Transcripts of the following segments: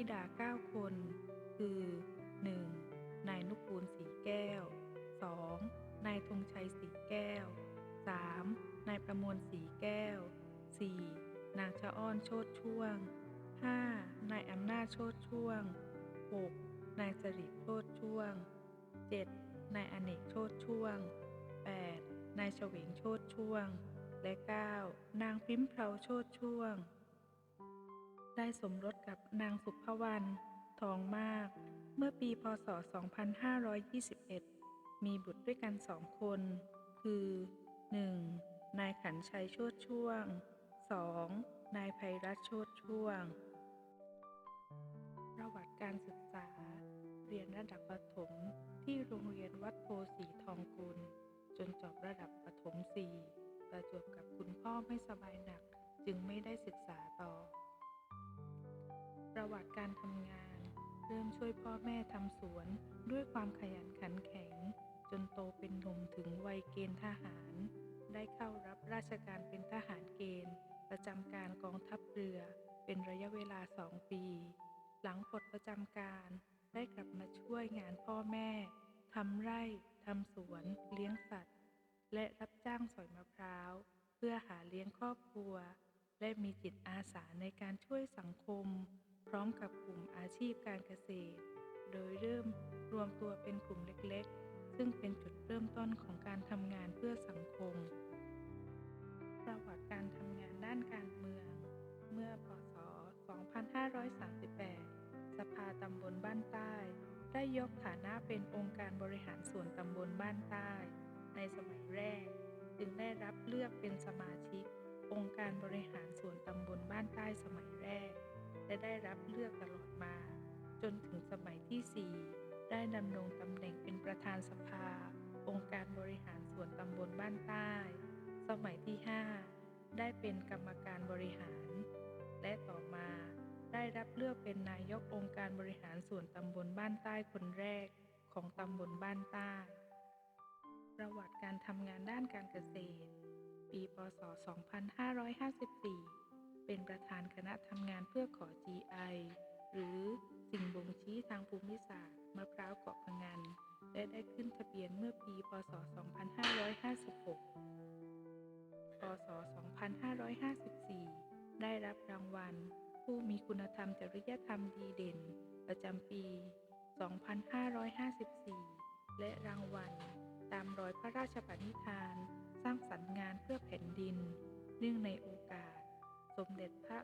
ธิดา 9 คน คือ 1. นายนุกูลสีแก้ว 2. นายธงชัยสีแก้ว 3. นายประมวลสีแก้ว 4. นางชะอ้อนโชดช่วง 5. นายอำนาจโชดช่วง 6. นายจริโชดช่วง 7. นายอเนกโชดช่วง 8. นายเฉวงโชดช่วง และ 9. นางพิมพ์เพราโชดช่วง ได้สมรสกับนางสุภวรรณทองมาก เมื่อปีพศ 2521 มีบุตรด้วยกันสองคน คือ 1. นายขันชัยโชดช่วง 2. นายภัยรัตน์โชดช่วง ประวัติการศึกษา เรียนระดับประถมที่โรงเรียนวัดโพสีทองกุล จนจบระดับประถม 4 ประจวบกับคุณพ่อไม่สบายหนักจึงไม่ได้ศึกษาต่อ ประวัติการทำงาน เริ่มช่วยพ่อแม่ทำสวนด้วยความขยันขันแข็ง จนโตเป็นหนุ่มถึงวัยเกณฑ์ทหาร ได้เข้ารับราชการเป็นทหารเกณฑ์ ประจำการกองทัพเรือ เป็นระยะเวลาสองปี หลังปลดประจำการได้กลับมาช่วยงานพ่อแม่ทำไร่ทำสวน เลี้ยงสัตว์ และรับจ้างสอยมะพร้าว เพื่อหาเลี้ยงครอบครัว และมีจิตอาสาในการช่วยสังคม พร้อมกับกลุ่มอาชีพการเกษตร โดยเริ่มรวมตัวเป็นกลุ่มเล็กๆ ซึ่งเป็นจุดเริ่มต้นของการทำงานเพื่อสังคม ประวัติการทำงานด้านการเมือง เมื่อพศ 2538 สภาตำบลบ้านใต้ ได้ยกฐานะเป็นองค์การบริหารส่วนตำบลบ้านใต้ ในสมัยแรก จึงได้รับเลือกเป็นสมาชิก องค์การบริหารส่วนตำบลบ้านใต้สมัยแรก และได้รับเลือกตลอดมา จนถึงสมัยที่ 4 ได้ดำรงตำแหน่งเป็นประธานสภา องค์การบริหารส่วนตำบลบ้านใต้ สมัยที่ 5 ได้เป็นกรรมการบริหาร และต่อมาได้รับเลือกเป็นนายกองค์การบริหารส่วนตำบลบ้านใต้คนแรกของตำบลบ้านใต้ ประวัติการทำงานด้านการเกษตร ปี พศ 2554 เป็นประธานคณะทำงานเพื่อขอ GI หรือสิ่งบ่งชี้ทางภูมิศาสตร์มะพร้าวเกาะพะงัน และได้ขึ้นทะเบียนเมื่อปี พศ 2556 พศ 2554 ได้รับรางวัล ผู้มีคุณธรรมจริยธรรมดีเด่น ประจำปี 2554 และรางวัล ตามรอยพระราชปณิธาน สร้างสรรค์งานเพื่อแผ่นดิน เนื่องในโอกาส สมเด็จพระ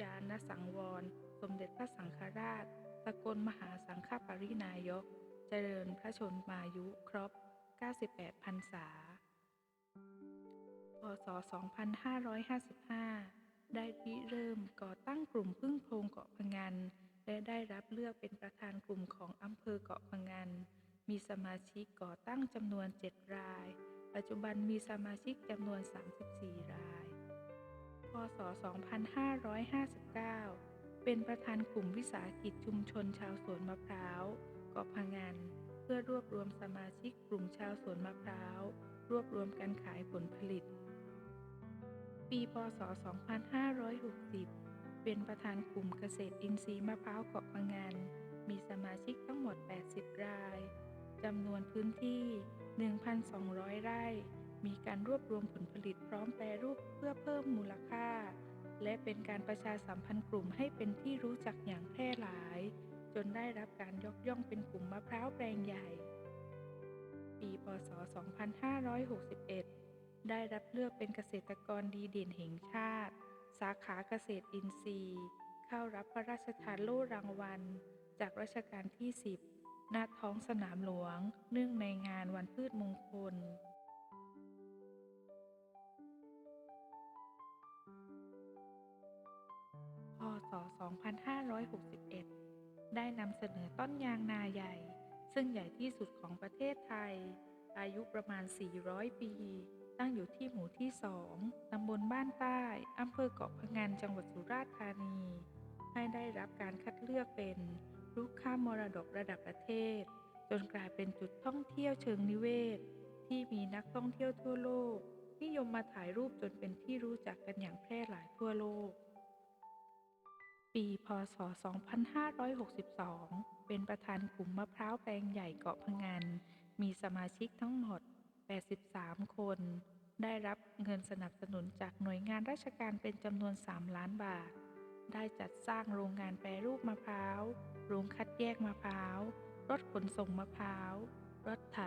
ยาณสังวร สมเด็จพระสังฆราช สกลมหาสังฆปรินายก เจริญพระชนมายุครบ 98พรรษา พศ 2555 ได้ริเริ่มก่อตั้งกลุ่มพึ่งโพรงเกาะพงัน และได้รับเลือกเป็นประธานกลุ่มของอำเภอเกาะพงัน มีสมาชิกก่อตั้งจำนวน 7 ราย ปัจจุบันมีสมาชิกจำนวน 34 ราย ศ 2559 เป็นประธานกลุ่มวิสาหกิจชุมชนชาวสวนมะพร้าวเกาะพะงัน เพื่อรวบรวมสมาชิกกลุ่มชาวสวนมะพร้าว รวบรวมการขายผลผลิต ปีพศ 2560 เป็นประธานกลุ่มเกษตรอินทรีย์มะพร้าวเกาะพะงัน มีสมาชิกทั้งหมด 80 ราย จำนวนพื้นที่ 1,200 ไร่ มีการรวบรวมผลผลิตพร้อมแปรรูปเพื่อเพิ่มมูลค่า และเป็นการประชาสัมพันธ์กลุ่มให้เป็นที่รู้จักอย่างแพร่หลาย จนได้รับการยกย่องเป็นกลุ่มมะพร้าวแปลงใหญ่ ปีพศ 2561 ได้รับเลือกเป็นเกษตรกรดีเด่นแห่งชาติ สาขาเกษตรอินทรีย์ เข้ารับพระราชทานโล่รางวัล จากรัชกาลที่ 10 ณ ท้องสนามหลวง เนื่องในงานวันพืชมงคล ศ 2561 ได้นำเสนอต้นยางนาใหญ่ ซึ่งใหญ่ที่สุดของประเทศไทย อายุประมาณ 400 ปี ตั้งอยู่ที่หมู่ที่ 2 ตำบลบ้านใต้ อำเภอเกาะพะงัน จังหวัดสุราษฎร์ธานี ให้ได้รับการคัดเลือกเป็นลูกค้ามรดกระดับประเทศ จนกลายเป็นจุดท่องเที่ยวเชิงนิเวศ ที่มีนักท่องเที่ยวทั่วโลก นิยมมาถ่ายรูปจนเป็นที่รู้จักกันอย่างแพร่หลายทั่วโลก ปี พศ 2562 เป็นประธานกลุ่มมะพร้าวแปลงใหญ่เกาะพะงัน มีสมาชิกทั้งหมด 83 คน ได้รับเงินสนับสนุนจากหน่วยงานราชการเป็นจำนวน 3 ล้านบาท ได้จัดสร้างโรงงานแปรรูปมะพร้าว โรงคัดแยกมะพร้าว รถขนส่งมะพร้าว รถไถ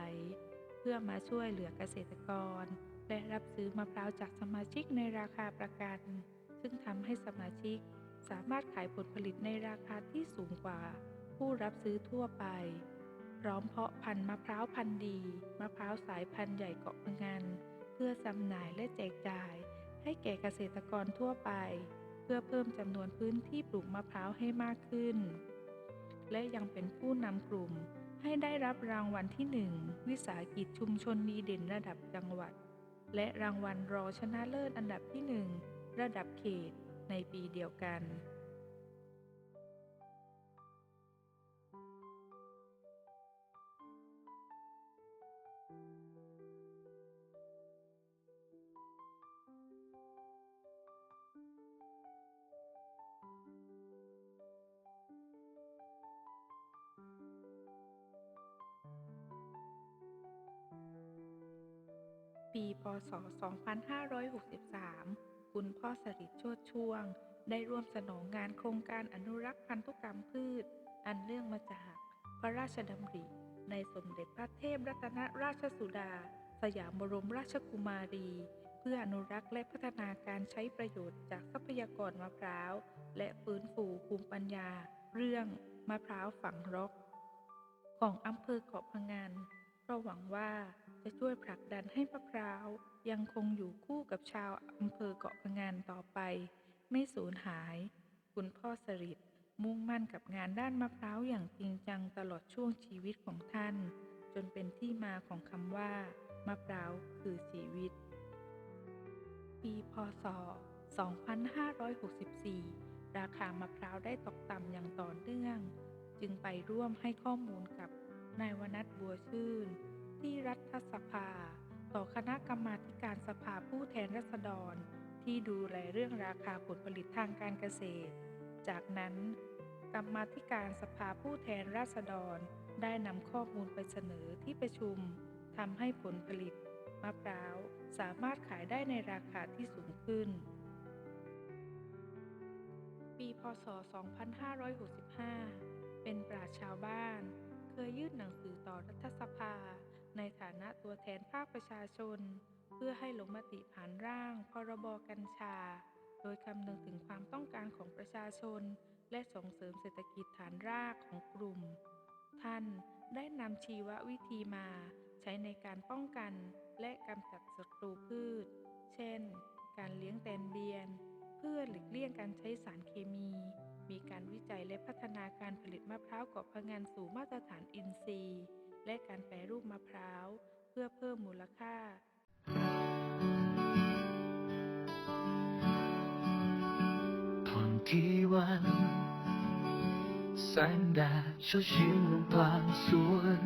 เพื่อมาช่วยเหลือเกษตรกร และรับซื้อมะพร้าวจากสมาชิกในราคาประกัน ซึ่งทำให้สมาชิก สามารถขายผลผลิตในราคาที่สูงกว่า ผู้รับซื้อทั่วไป พร้อมเพาะพันธุ์มะพร้าวพันธุ์ดี มะพร้าวสายพันธุ์ใหญ่เกาะพงัน เพื่อจำหน่ายและแจกจ่าย ให้แก่เกษตรกรทั่วไป เพื่อเพิ่มจำนวนพื้นที่ปลูกมะพร้าวให้มากขึ้น และยังเป็นผู้นำกลุ่มให้ได้รับรางวัลที่ 1 วิสาหกิจชุมชนดีเด่นระดับจังหวัด และรางวัลรองชนะเลิศอันดับที่ 1 ระดับเขต ในปีเดียวกัน ปี พศ 2563 คุณพ่อสริโชติช่วง ได้ร่วมสนองงานโครงการอนุรักษ์พันธุกรรมพืช อันเนื่องมาจาก พระราชดำริ ในสมเด็จพระเทพรัตนราชสุดา สยามบรมราชกุมารี เพื่ออนุรักษ์และพัฒนาการใช้ประโยชน์จากทรัพยากรมะพร้าว และฟื้นฟูภูมิปัญญา เรื่องมะพร้าวฝังรกของอำเภอเกาะพะงันเพราะหวังว่าจะช่วยผลักดันให้มะพร้าว ยังคงอยู่คู่กับชาวอำเภอเกาะพะงันต่อไป ไม่สูญหาย คุณพ่อสริตมุ่งมั่นกับงานด้านมะพร้าวอย่างจริงจังตลอดช่วงชีวิตของท่าน จนเป็นที่มาของคำว่า มะพร้าวคือชีวิต ปีพศ 2564 ราคามะพร้าวได้ตกต่ำอย่างต่อเนื่อง จึงไปร่วมให้ข้อมูลกับนายวนัทบัวชื่น ที่รัฐสภา ต่อคณะกรรมาการสภาผู้แทนราษฎร ที่ดูแลเรื่องราคาผลผลิตทางการเกษตร จากนั้น กรรมาการสภาผู้แทนราษฎรได้นำข้อมูลไปเสนอที่ประชุมทำให้ผลผลิตมะพร้าวสามารถขายได้ในราคาที่สูงขึ้น ปีพศ 2565 เป็นปราชชาวบ้าน เคยยื่นหนังสือต่อรัฐสภา ในฐานะตัวแทนภาคประชาชน เพื่อให้ลงมติผ่านร่าง พรบกัญชา โดยคำนึงถึงความต้องการของประชาชน และส่งเสริมเศรษฐกิจฐานรากของกลุ่ม ท่านได้นำชีววิธีมา ใช้ในการป้องกันและกำจัดศัตรูพืช เช่น การเลี้ยงแตนเบียน เพื่อหลีกเลี่ยงการใช้สารเคมี มีการวิจัยและพัฒนาการผลิตมะพร้าวกาะพะงันสู่มาตรฐานอินทรีย์ และการแปรรูปมะพร้าว เพื่อเพิ่มมูลค่าตอนที่วันแสงแดดช้าชิงลงกลางสวน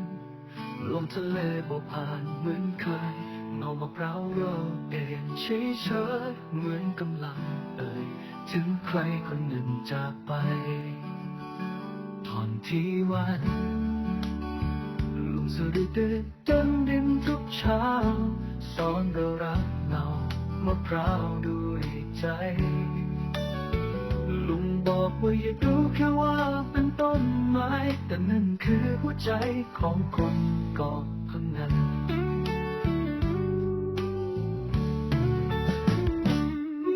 ลมทะเลโบกผ่านเหมือนเคยเงามะพร้าวโรยเองเฉยเฉยเหมือนกำลังเอ่ยถึงใครคนหนึ่งจากไปตอนที่วัน สริดดันดินทุกเช้าสอนเรารักเงามะพร้าวด้วยใจ ลุงบอกว่าอย่าดูแค่ว่าเป็นต้นไม้ แต่นั่นคือหัวใจของคนเกาะพะงัน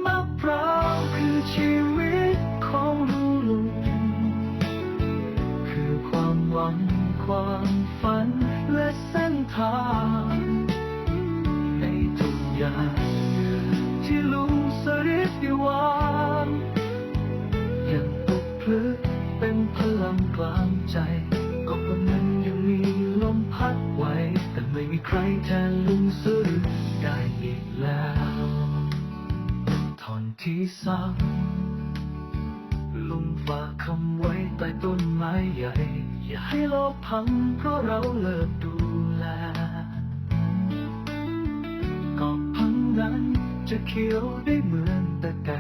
มะพร้าวคือชีวิตของลุง คือความหวังความฝัน ทางในทุกอย่างที่ลุงสริดได้วางยังตกพลึกเป็นพลังกลางใจก็เพราะมันยังมีลมพัดไหวแต่ไม่มีใครแทนลุงสุริได้อีกแล้วที่สามลุงฝากคำไว้ใต้ต้นไม้ใหญ่ อย่าให้โลกพังเพราะเราเลิก นั้น จะเขียวได้เหมือนแต่แต่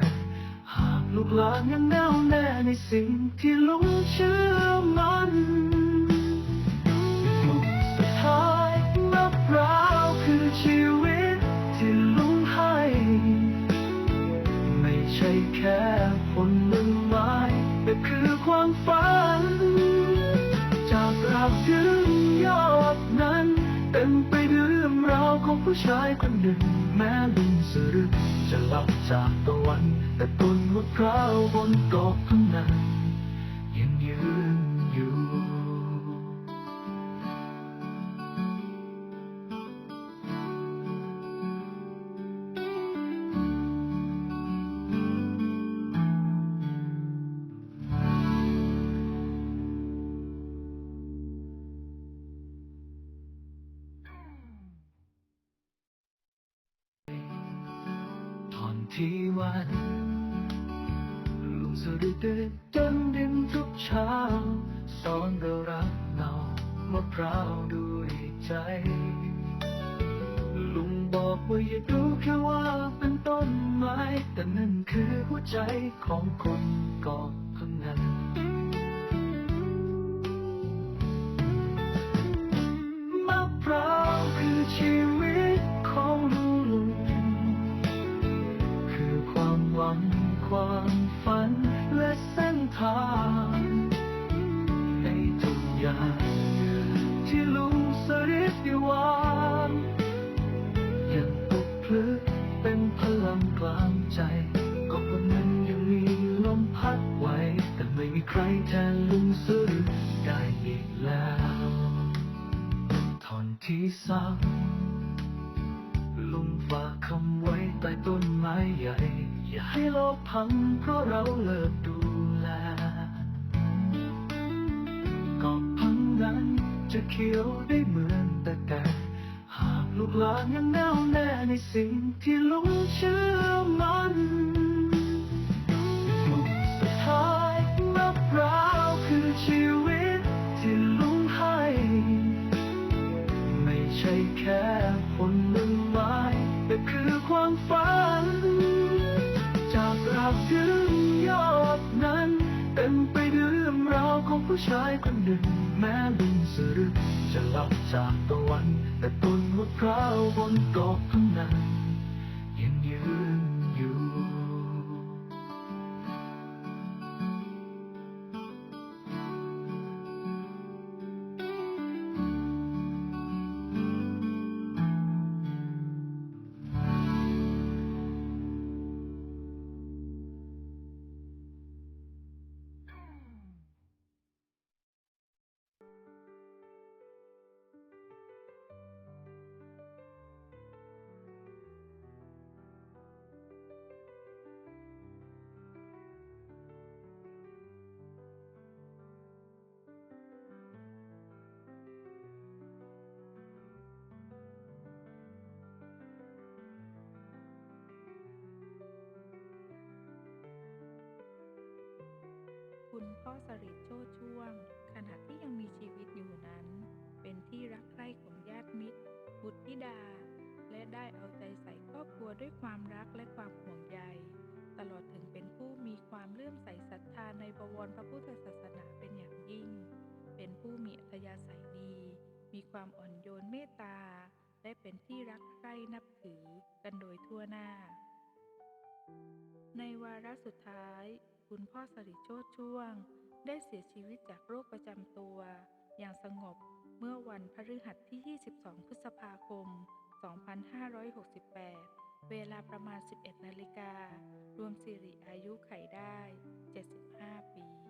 หากลูกหลานยังแน่วแน่ในสิ่งที่ลุงเชื่อมันสุดท้ายมะพร้าวคือชีวิตที่ลุงให้ ไม่ใช่แค่ผลมือไม้แต่คือความฝัน จากรากถึงยอดนั้น เต็มไปด้วยเรื่องราวของผู้ชายคนหนึ่ง แม้ลุงสรึกจะหลับจากตะวัน แต่ต้นมะพร้าวบนเกาะ วันลุงสริเดจนดินทุกเช้าสอนเรารักเงามะพร้าวด้วยใจ ลุงบอกว่าอย่าดูแค่ว่าเป็นต้นไม้ แต่นั่นคือหัวใจของคนเกาะพังงานมะพร้าวคือชี ความฝันและเส้นทางในทุกอย่างที่ลุงสริตได้วางยังตกพลึกเป็นพลังกลางใจ ก็เพราะมันยังมีลมพัดไหวแต่ไม่มีใครแทนลุงสริตได้อีกแล้ว ทอนที่สาม ให้โลกพังเพราะเราเลิกดูแลก็พังนั้นจะเขียวได้เหมือนแต่แต่หากลูกหลานยังแน่วแน่ในสิ่งที่ลุงเชื่อมัน ผู้ชายคนหนึ่งแม้ลุงสรึกจะหลับจากตะวัน แต่ต้นมะพร้าวบนเกทุ่งนั้น พ่อสริตโชติช่วง ขณะที่ยังมีชีวิตอยู่นั้น เป็นที่รักใคร่ของญาติมิตร บุตรธิดา และได้เอาใจใส่ครอบครัวด้วยความรักและความห่วงใย ตลอดถึงเป็นผู้มีความเลื่อมใสศรัทธาในบวรพระพุทธศาสนาเป็นอย่างยิ่ง เป็นผู้มีอัธยาศัยดี มีความอ่อนโยนเมตตา และเป็นที่รักใคร่นับถือกันโดยทั่วหน้า ในวาระสุดท้ายคุณพ่อสริโชตช่วง ได้เสียชีวิตจากโรคประจำตัว อย่างสงบเมื่อวันพฤหัสที่ 22 พฤษภาคม 2568 เวลาประมาณ 11 นาฬิกา รวมสิริอายุไขได้ 75 ปี